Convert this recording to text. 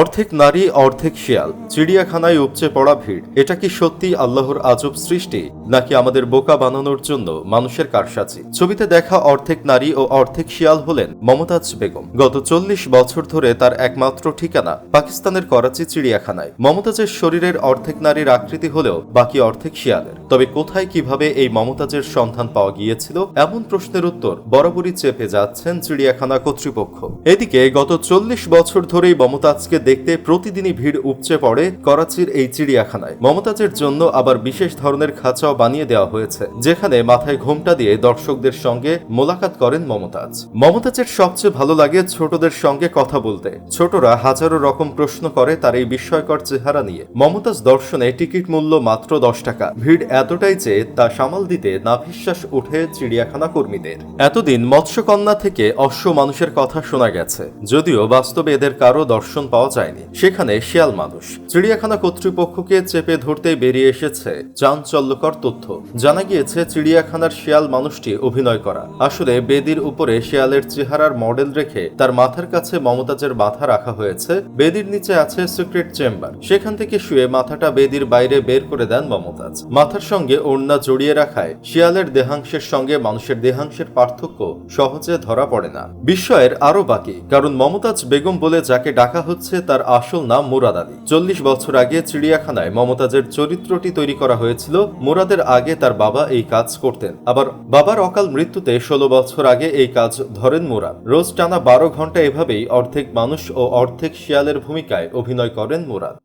অর্ধেক নারী, অর্ধেক শিয়াল। চিড়িয়াখানায় উপচে পড়া ভিড়। এটা কি সত্যি আল্লাহর আজব সৃষ্টি? নাকি আমাদের বোকা বানানোর জন্য মানুষের কারসাজি? ছবিতে দেখা অর্ধেক নারী ও অর্ধেক শিয়াল হলেন মমতাজ বেগম। গত চল্লিশ বছর ধরে তার একমাত্র ঠিকানা পাকিস্তানের করাচি চিড়িয়াখানায়। মমতাজের শরীরের অর্ধেক নারীর আকৃতি হলেও বাকি অর্ধেক শিয়ালের। তবে কোথায় কীভাবে এই মমতাজের সন্ধান পাওয়া গিয়েছিল? এমন প্রশ্নের উত্তর বরাবরই চেপে যাচ্ছেন চিড়িয়াখানা কর্তৃপক্ষ। এদিকে গত চল্লিশ বছর ধরেই মমতাজকে দেখতে প্রতিদিনই ভিড় উপচে পড়ে করাচির এই চিড়িয়াখানায়। মমতাজের জন্য আবার বিশেষ ধরনের খাঁচাও বানিয়ে দেওয়া হয়েছে, যেখানে মাথায় ঘোমটা দিয়ে দর্শকদের সঙ্গে মোলাকাত করেন মমতাজ। মমতাজের সবচেয়ে ভালো লাগে ছোটদের সঙ্গে কথা বলতে। ছোটরা হাজারো রকম প্রশ্ন করে তার এই বিস্ময়কর চেহারা নিয়ে। মমতাজ দর্শনে টিকিট মূল্য মাত্র দশ টাকা। ভিড় এতটাই যে তা সামাল দিতে নাভিশ্বাস উঠে চিড়িয়াখানা কর্মীদের। এতদিন মৎস্যকন্যা থেকে অশ্ব মানুষের কথা শোনা গেছে। যদিও বাস্তবে এদের কারও দর্শন পাওয়া যায়নি। সেখানে শিয়াল মানুষ। চিড়িয়াখানা কর্তৃপক্ষকে চেপে ধরতে বেরিয়ে এসেছে চাঞ্চল্যকর তথ্য। জানা গিয়েছে, চিড়িয়াখানার শিয়াল মানুষটি অভিনয় করা। আসলে, বেদির উপরে শিয়ালের চেহারার মডেল রেখে তার মাথার কাছে মমতাজের মাথা রাখা হয়েছে। বেদির নিচে আছে সিক্রেট চেম্বার। সেখান থেকে শুয়ে মাথাটা বেদির বাইরে বের করে দেন মমতাজ। মাথার সঙ্গে ওড়না জড়িয়ে রাখায় শিয়ালের দেহাংশের সঙ্গে মানুষের দেহাংশের পার্থক্য সহজে ধরা পড়ে না। বিস্ময়ের আরও বাকি, কারণ মমতাজ বেগম বলে যাকে ডাকা হচ্ছে তার আসল নাম মুরাদ আলী। চল্লিশ বছর আগে চিড়িয়াখানায় মমতাজের চরিত্রটি তৈরি করা হয়েছিল। মুরাদের আগে তার বাবা এই কাজ করতেন। আবার বাবার অকাল মৃত্যুতে ষোলো বছর আগে এই কাজ ধরেন মুরাদ। রোজ টানা বারো ঘণ্টা এভাবেই অর্ধেক মানুষ ও অর্ধেক শিয়ালের ভূমিকায় অভিনয় করেন মুরাদ।